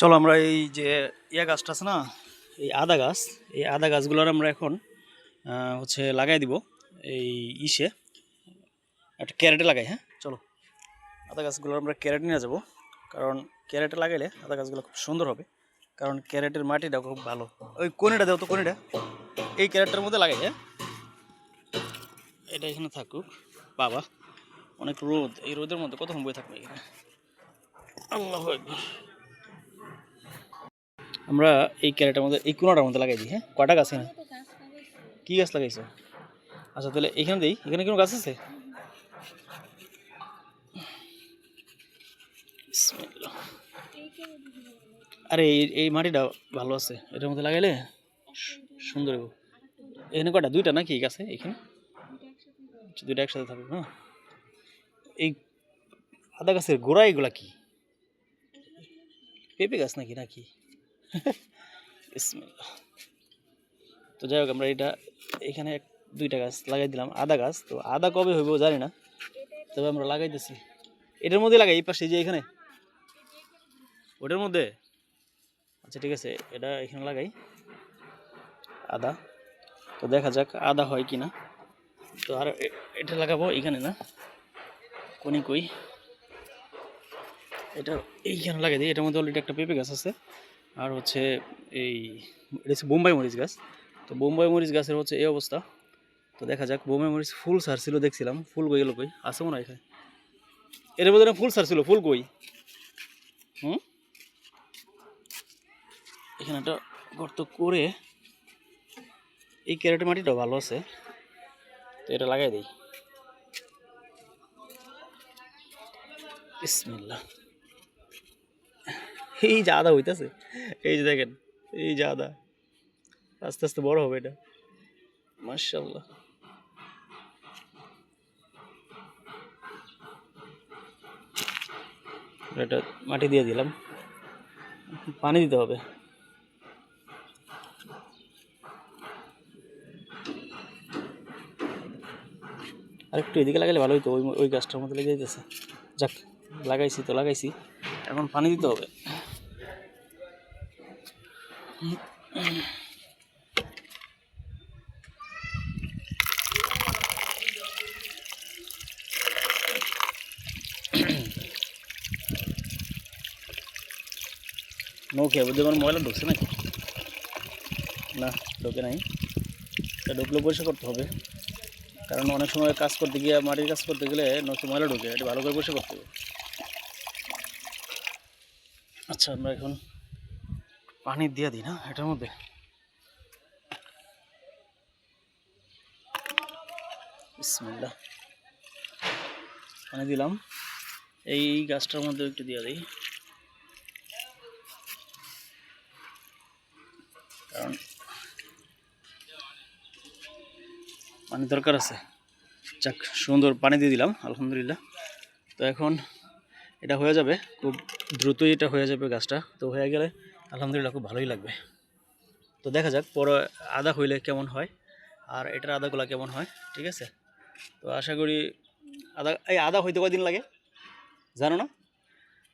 চলো আমরা এই যে ইয়া গাছটা আছে না, এই আদা গাছ, এই আদা গাছগুলোর আমরা এখন হচ্ছে লাগাই দিব এই ইসে। একটা ক্যারেটে লাগাই হ্যাঁ? চলো। আদা গাছগুলো আমরা ক্যারেটে নিয়ে যাব, কারণ ক্যারেটে লাগাইলে আদা গাছগুলো খুব সুন্দর হবে, কারণ ক্যারেটের মাটিটা খুব ভালো। ওই কোনিটা দেও তো, কোনিটা? এই ক্যারেটটার মধ্যে লাগাই হ্যাঁ? এটা এখানে থাকুক। বাবা, অনেক রোদ, এই রোদের মধ্যে কতক্ষণ বয়ে থাকবে এখানে? আল্লাহ আমরা এই ক্যারেটের মধ্যে এই কোনাটার মধ্যে লাগাই দিই হ্যাঁ? কটা গাছ এখানে? কি গাছ লাগাইছো? আচ্ছা তাহলে এখানে দিই। এখানে কোনো গাছ আছে? আরে এই এই মাটিটা ভালো আছে। এটার মধ্যে লাগাইলে সুন্দর এখানে কটা দুইটা নাকি গাছে এখানে? আচ্ছা, দুইটা একসাথে থাকবে হ্যাঁ? এই আদা গাছের গোড়া এগুলা কি? পেঁপে গাছ নাকি নাকি। তো যাই হোক, আমরা এটা এখানে দুইটা গাছ লাগাই দিলাম, আদা গাছ। তো আদা কবে হইব জানি না, তবে আমরা লাগাই লাগাইতেছি। এটার মধ্যে লাগাই, এই পাশে যে এখানে। ওটার মধ্যে? আচ্ছা ঠিক আছে, এটা এখানে লাগাই। আদা। তো দেখা যাক আদা হয় কি না তো আর এটা লাগাবো এখানে না, কোনি কই। এটা এইখানে লাগাই দিই, এটার মধ্যে অলরেডি একটা পেঁপে গাছ আছে। আর হচ্ছে এই, এটা বোম্বাই মরিচ গাছ। তো বোম্বাই মরিচ গাছের হচ্ছে এই অবস্থা। তো দেখা যাক, বোম্বাই মরিচ ফুল সারছিল দেখছিলাম, ফুল কই গেল কই? আছে মনে হয় এর মধ্যে ফুল সারছিল, ফুল কই? হুম? এখানে একটা গর্ত করে এই ক্যারেটের মাটিটা ভালো আছে। তো এটা লাগাই দিই। বিসমিল্লাহ। এই যে আদা হইতেছে। এই যে দেখেন, এই যে আদা আস্তে আস্তে বড় হবে এটা। মার্শাল্লাহ এটা মাটি দিয়ে দিলাম। পানি দিতে হবে। আর একটু এদিকে লাগালে ভালো হইতো, ওই ওই গাছটার মধ্যে লেগে যেতেছে যাক, লাগাইছি তো, লাগাইছি। এখন পানি দিতে হবে। নৌকে বুঝতে আমার ময়লা ঢুকছে নাকি না ঢোকে নাই এটা ঢুকলে পরিষ্কার করতে হবে কারণ অনেক সময় কাজ করতে গিয়ে মাটির কাজ করতে গেলে নৌকে ময়লা ঢুকে এটা ভালো করে পরিষ্কার করতে হবে আচ্ছা আমরা এখন পানি দিয়ে দিই না, এটার মধ্যে। পানি দিলাম। এই গাছটার মধ্যে একটু দিয়ে দিই। কারণ পানি দরকার আছে। যাক, সুন্দর পানি দিয়ে দিলাম, আলহামদুলিল্লাহ। তো এখন এটা হয়ে যাবে, খুব দ্রুতই এটা হয়ে যাবে গাছটা। তো হয়ে গেলে আলহামদুলিল্লাহ খুব ভালোই লাগবে। তো দেখা যাক, পরে আদা হইলে কেমন হয় আর এটার আদাগুলা কেমন হয়, ঠিক আছে? তো আশা করি আদা, এই আদা হইতে কয়দিন লাগে? জানো না?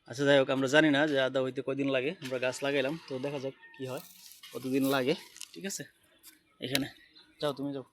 আচ্ছা যাই হোক, আমরা জানি না যে আদা হইতে কয়দিন লাগে, আমরা গাছ লাগাইলাম। তো দেখা যাক কি হয়, কতদিন লাগে, ঠিক আছে? এখানে, যাও, তুমি যাও।